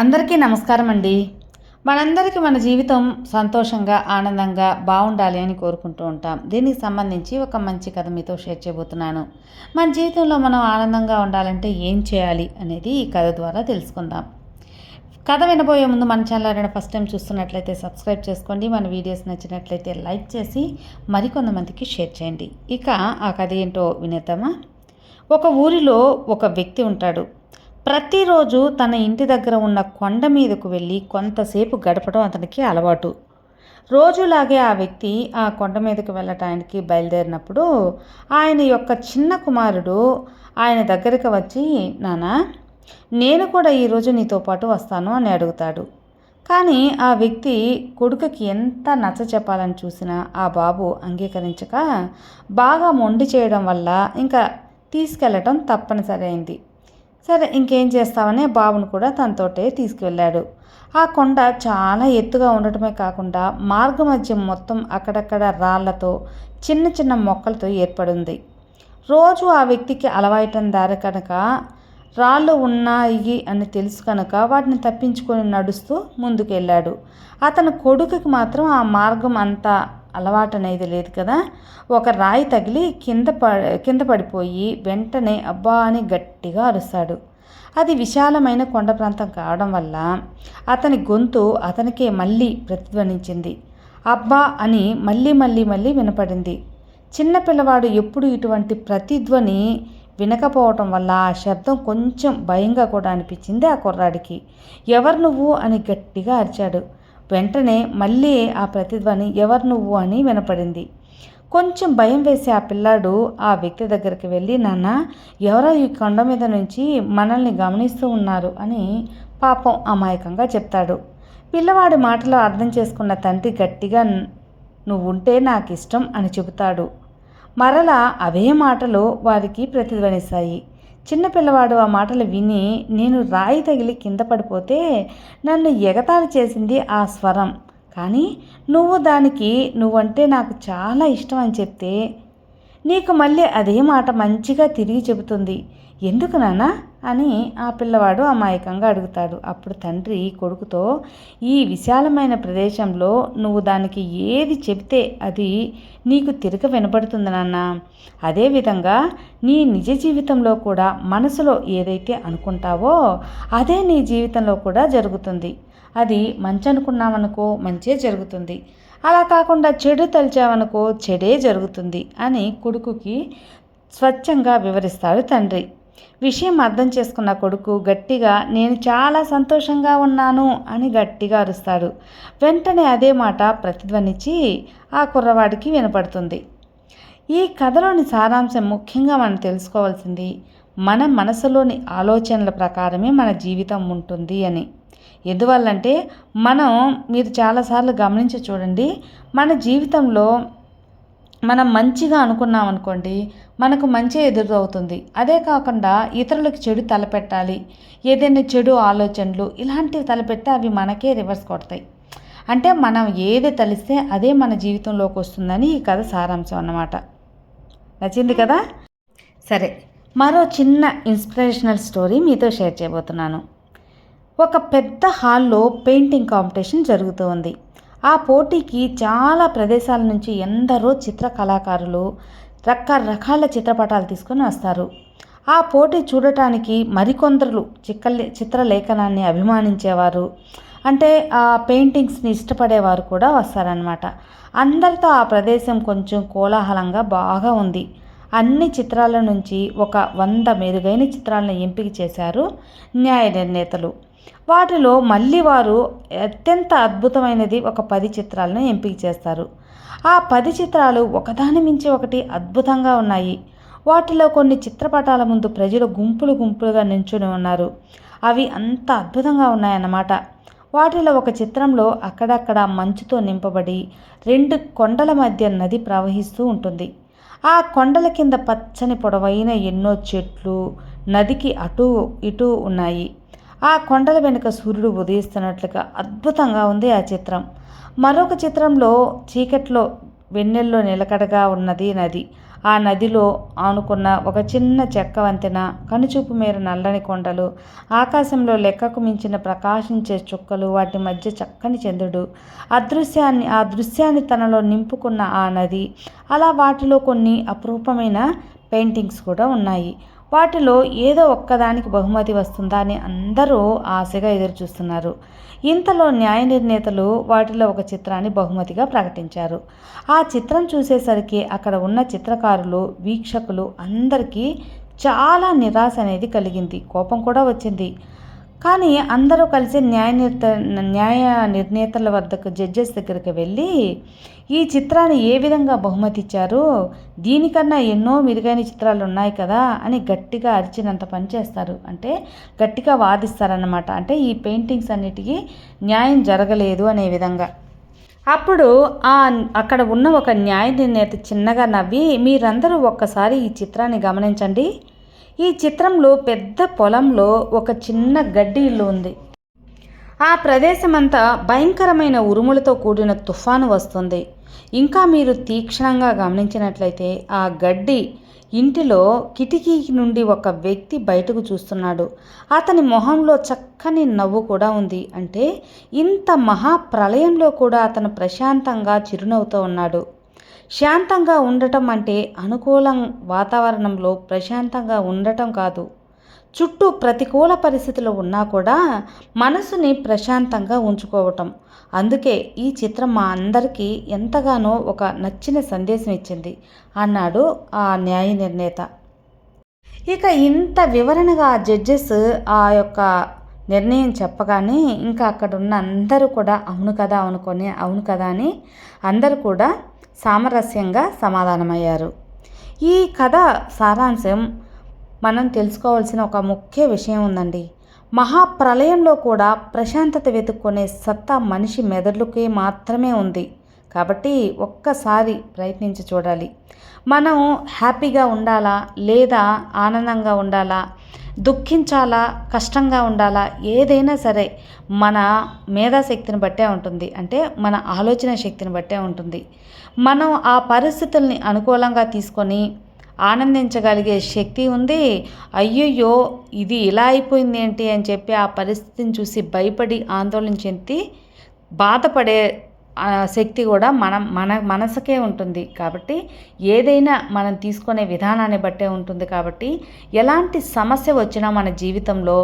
అందరికీ నమస్కారం అండి మనందరికీ మన జీవితం సంతోషంగా ఆనందంగా బాగుండాలి అని కోరుకుంటూ ఉంటాం. దీనికి సంబంధించి ఒక మంచి కథ మీతో షేర్ చేయబోతున్నాను. మన జీవితంలో మనం ఆనందంగా ఉండాలంటే ఏం చేయాలి అనేది ఈ కథ ద్వారా తెలుసుకుందాం. కథ వినబోయే ముందు మన ఛానల్ ఎవరైనా ఫస్ట్ టైం చూస్తున్నట్లయితే సబ్స్క్రైబ్ చేసుకోండి. మన వీడియోస్ నచ్చినట్లయితే లైక్ చేసి మరికొంతమందికి షేర్ చేయండి. ఇక ఆ కథ ఏంటో వినేద్దామా? ఒక ఊరిలో ఒక వ్యక్తి ఉంటాడు. ప్రతిరోజు తన ఇంటి దగ్గర ఉన్న కొండ మీదకు వెళ్ళి కొంతసేపు గడపడం అతనికి అలవాటు. రోజులాగే ఆ వ్యక్తి ఆ కొండ మీదకు వెళ్ళటానికి బయలుదేరినప్పుడు ఆయన యొక్క చిన్న కుమారుడు ఆయన దగ్గరికి వచ్చి నానా నేను కూడా ఈరోజు నీతో పాటు వస్తాను అని అడుగుతాడు. కానీ ఆ వ్యక్తి కొడుకుకి ఎంత నచ్చ చెప్పాలని చూసినా ఆ బాబు అంగీకరించక బాగా మొండి చేయడం వల్ల ఇంకా తీసుకెళ్ళటం తప్పనిసరి అయింది. సరే ఇంకేం చేస్తామని బాబును కూడా తనతోటే తీసుకువెళ్ళాడు ఆ కొండ చాలా ఎత్తుగా ఉండటమే కాకుండా మార్గమధ్యం మొత్తం అక్కడక్కడ రాళ్ళతో చిన్న చిన్న మొక్కలతో ఏర్పడింది. రోజు ఆ వ్యక్తికి అలవాయటం దారి కనుక రాళ్ళు ఉన్నాయి అని తెలుసు కనుక వాటిని తప్పించుకొని నడుస్తూ ముందుకెళ్ళాడు. అతని కొడుకుకి మాత్రం ఆ మార్గం అంతా అలవాటు అనేది లేదు కదా. ఒక రాయి తగిలి కింద ప కింద పడిపోయి వెంటనే అబ్బా అని గట్టిగా అరుస్తాడు. అది విశాలమైన కొండ ప్రాంతం కావడం వల్ల అతని గొంతు అతనికే మళ్ళీ ప్రతిధ్వనించింది. అబ్బా అని మళ్ళీ మళ్ళీ మళ్ళీ వినపడింది. చిన్న పిల్లవాడు ఎప్పుడు ఇటువంటి ప్రతిధ్వని వినకపోవటం వల్ల ఆ శబ్దం కొంచెం భయంగా కూడా అనిపించింది ఆ కుర్రాడికి. ఎవరు నువ్వు అని గట్టిగా అరిచాడు. వెంటనే మళ్ళీ ఆ ప్రతిధ్వని ఎవరు నువ్వు అని వినపడింది. కొంచెం భయం వేసి ఆ పిల్లాడు ఆ వ్యక్తి దగ్గరికి వెళ్ళి నాన్న ఎవరో ఈ కొండ మీద నుంచి మనల్ని గమనిస్తూ ఉన్నారు అని పాపం అమాయకంగా చెప్తాడు. పిల్లవాడి మాటలో అర్థం చేసుకున్న తండ్రి గట్టిగా నువ్వుంటే నాకు ఇష్టం అని చెబుతాడు. మరలా అవే మాటలు వారికి ప్రతిధ్వనిస్తాయి. చిన్నపిల్లవాడు ఆ మాటలు విని నేను రాయి తగిలి కింద పడిపోతే నన్ను ఎగతాళి చేసింది ఆ స్వరం. కానీ నువ్వు దానికి నువ్వంటే నాకు చాలా ఇష్టం అని చెప్తే నీకు మళ్ళీ అదే మాట మంచిగా తిరిగి చెబుతుంది. ఎందుకు నానా అని ఆ పిల్లవాడు అమాయకంగా అడుగుతాడు. అప్పుడు తండ్రి కొడుకుతో ఈ విశాలమైన ప్రదేశంలో నువ్వు దానికి ఏది చెబితే అది నీకు తిరగ వినపడుతుంది నాన్న. అదేవిధంగా నీ నిజ జీవితంలో కూడా మనసులో ఏదైతే అనుకుంటావో అదే నీ జీవితంలో కూడా జరుగుతుంది. అది మంచి అనుకున్నామనుకో మంచే జరుగుతుంది. అలా కాకుండా చెడు తలిచావనుకో చెడే జరుగుతుంది అని కొడుకుకి స్వచ్ఛంగా వివరిస్తాడు తండ్రి. విషయం అర్థం చేసుకున్న కొడుకు గట్టిగా నేను చాలా సంతోషంగా ఉన్నాను అని గట్టిగా అరుస్తాడు. వెంటనే అదే మాట ప్రతిధ్వనించి ఆ కుర్రవాడికి వినపడుతుంది. ఈ కథలోని సారాంశం ముఖ్యంగా మనం తెలుసుకోవాల్సింది మన మనసులోని ఆలోచనల ప్రకారమే మన జీవితం ఉంటుంది అని. ఎందువల్లంటే మనం మీరు చాలాసార్లు గమనించి చూడండి మన జీవితంలో మనం మంచిగా అనుకున్నాం అనుకోండి మనకు మంచి ఎదురవుతుంది. అదే కాకుండా ఇతరులకు చెడు తలపెట్టాలి. ఏదైనా చెడు ఆలోచనలు ఇలాంటివి తలపెడితే అవి మనకే రివర్స్ కొడతాయి. అంటే మనం ఏది తలిస్తే అదే మన జీవితంలోకి వస్తుందని ఈ కథ సారాంశం అన్నమాట. నచ్చింది కదా? సరే మరో చిన్న ఇన్స్పిరేషనల్ స్టోరీ మీతో షేర్ చేయబోతున్నాను. ఒక పెద్ద హాల్లో పెయింటింగ్ కాంపిటీషన్ జరుగుతూ ఉంది. ఆ పోటీకి చాలా ప్రదేశాల నుంచి ఎందరో చిత్ర కళాకారులు రకరకాల చిత్రపటాలు తీసుకొని వస్తారు. ఆ పోటీ చూడటానికి మరికొందరు చిక్కలే చిత్రలేఖనాన్ని అభిమానించేవారు. అంటే ఆ పెయింటింగ్స్ని ఇష్టపడేవారు కూడా వస్తారనమాట అందరితో ఆ ప్రదేశం కొంచెం కోలాహలంగా బాగా ఉంది. అన్ని చిత్రాల నుంచి ఒక వంద మెరుగైన చిత్రాలను ఎంపిక చేశారు న్యాయ నిర్ణేతలు. వాటిలో మళ్ళీ వారు అత్యంత అద్భుతమైనది ఒక పది చిత్రాలను ఎంపిక చేస్తారు. ఆ పది చిత్రాలు ఒకదాని మించి ఒకటి అద్భుతంగా ఉన్నాయి. వాటిలో కొన్ని చిత్రపటాల ముందు ప్రజలు గుంపులు గుంపులుగా నించుని ఉన్నారు. అవి అంత అద్భుతంగా ఉన్నాయన్నమాట. వాటిలో ఒక చిత్రంలో అక్కడక్కడ మంచుతో నింపబడి రెండు కొండల మధ్య నది ప్రవహిస్తూ ఉంటుంది. ఆ కొండల కింద పచ్చని పొడవైన ఎన్నో చెట్లు నదికి అటు ఇటు ఉన్నాయి. ఆ కొండల వెనుక సూర్యుడు ఉదయిస్తున్నట్లుగా అద్భుతంగా ఉంది ఆ చిత్రం. మరొక చిత్రంలో చీకట్లో వెన్నెల్లో నిలకడగా ఉన్నది నది. ఆ నదిలో ఆనుకున్న ఒక చిన్న చెక్క వంతెన కనుచూపు మేర నల్లని కొండలు ఆకాశంలో లెక్కకు మించిన ప్రకాశించే చుక్కలు వాటి మధ్య చక్కని చంద్రుడు. అదృశ్యాన్ని ఆ దృశ్యాన్ని తనలో నింపుకున్న ఆ నది. అలా వాటిలో కొన్ని అపురూపమైన పెయింటింగ్స్ కూడా ఉన్నాయి. వాటిలో ఏదో ఒక్కదానికి బహుమతి వస్తుందా అని అందరూ ఆశగా ఎదురుచూస్తున్నారు. ఇంతలో న్యాయ నిర్ణేతలు వాటిలో ఒక చిత్రాన్ని బహుమతిగా ప్రకటించారు. ఆ చిత్రం చూసేసరికి అక్కడ ఉన్న చిత్రకారులు వీక్షకులు అందరికీ చాలా నిరాశ అనేది కలిగింది. కోపం కూడా వచ్చింది. కానీ అందరూ కలిసి న్యాయ నిర్త న్యాయ నిర్ణేతల వద్దకు జడ్జెస్ దగ్గరికి వెళ్ళి ఈ చిత్రాన్ని ఏ విధంగా బహుమతి ఇచ్చారు దీనికన్నా ఎన్నో మెరుగైన చిత్రాలు ఉన్నాయి కదా అని గట్టిగా అరిచినంత పని చేస్తారు. అంటే గట్టిగా వాదిస్తారన్నమాట. అంటే ఈ పెయింటింగ్స్ అన్నిటికీ న్యాయం జరగలేదు అనే విధంగా. అప్పుడు ఆ అక్కడ ఉన్న ఒక న్యాయ నిర్ణేత చిన్నగా నవ్వి మీరందరూ ఒక్కసారి ఈ చిత్రాన్ని గమనించండి. ఈ చిత్రంలో పెద్ద పొలంలో ఒక చిన్న గడ్డి ఇల్లు ఉంది. ఆ ప్రదేశమంతా భయంకరమైన ఉరుములతో కూడిన తుఫాను వస్తుంది. ఇంకా మీరు తీక్షణంగా గమనించినట్లయితే ఆ గడ్డి ఇంటిలో కిటికీ నుండి ఒక వ్యక్తి బయటకు చూస్తున్నాడు. అతని మొహంలో చక్కని నవ్వు కూడా ఉంది. అంటే ఇంత మహాప్రలయంలో కూడా అతను ప్రశాంతంగా చిరునవ్వుతో ఉన్నాడు. శాంతంగా ఉండటం అంటే అనుకూలం వాతావరణంలో ప్రశాంతంగా ఉండటం కాదు. చుట్టూ ప్రతికూల పరిస్థితులు ఉన్నా కూడా మనసుని ప్రశాంతంగా ఉంచుకోవటం. అందుకే ఈ చిత్రం మా అందరికీ ఎంతగానో ఒక నచ్చిన సందేశం ఇచ్చింది అన్నాడు ఆ న్యాయ నిర్ణేత. ఇక ఇంత వివరణగా జడ్జెస్ ఆ యొక్క నిర్ణయం చెప్పగానే ఇంకా అక్కడ ఉన్న అందరూ కూడా అవును కదా అనుకొని అవును కదా అని అందరూ కూడా సామరస్యంగా సమాధానమయ్యారు. ఈ కథ సారాంశం మనం తెలుసుకోవాల్సిన ఒక ముఖ్య విషయం ఉందండి. మహాప్రలయంలో కూడా ప్రశాంతత వెతుక్కునే సత్తా మనిషి మెదడుకే మాత్రమే ఉంది. కాబట్టి ఒక్కసారి ప్రయత్నించి చూడాలి. మనం హ్యాపీగా ఉండాలా లేదా ఆనందంగా ఉండాలా? దుఃఖించాలా కష్టంగా ఉండాలా ఏదైనా సరే మన మేధాశక్తిని బట్టే ఉంటుంది. అంటే మన ఆలోచన శక్తిని బట్టే ఉంటుంది. మనం ఆ పరిస్థితుల్ని అనుకూలంగా తీసుకొని ఆనందించగలిగే శక్తి ఉంది. అయ్యయ్యో ఇది ఇలా అయిపోయింది ఏంటి అని చెప్పి ఆ పరిస్థితిని చూసి భయపడి ఆందోళన చెంది బాధపడే శక్తి కూడా మనం మన మనసుకే ఉంటుంది కాబట్టి ఏదైనా మనం తీసుకునే విధానాన్ని బట్టే ఉంటుంది కాబట్టి ఎలాంటి సమస్య వచ్చినా మన జీవితంలో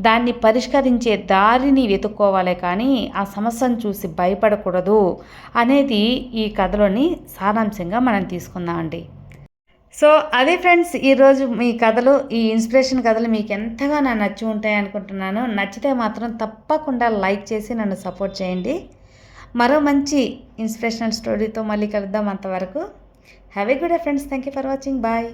దాన్ని పరిష్కరించే దారిని వెతుక్కోవాలి కానీ ఆ సమస్యను చూసి భయపడకూడదు అనేది ఈ కథలోని సారాంశంగా మనం తీసుకుందామండి సో అదే ఫ్రెండ్స్ ఈరోజు మీ కథలు ఈ ఇన్స్పిరేషన్ కథలు మీకు ఎంతగా నా నచ్చి ఉంటాయి అనుకుంటున్నాను. నచ్చితే మాత్రం తప్పకుండా లైక్ చేసి నన్ను సపోర్ట్ చేయండి. మరో మంచి ఇన్స్పిరేషనల్ స్టోరీతో మళ్ళీ కలుద్దాం అంతవరకు. Have a good friends thank you for watching bye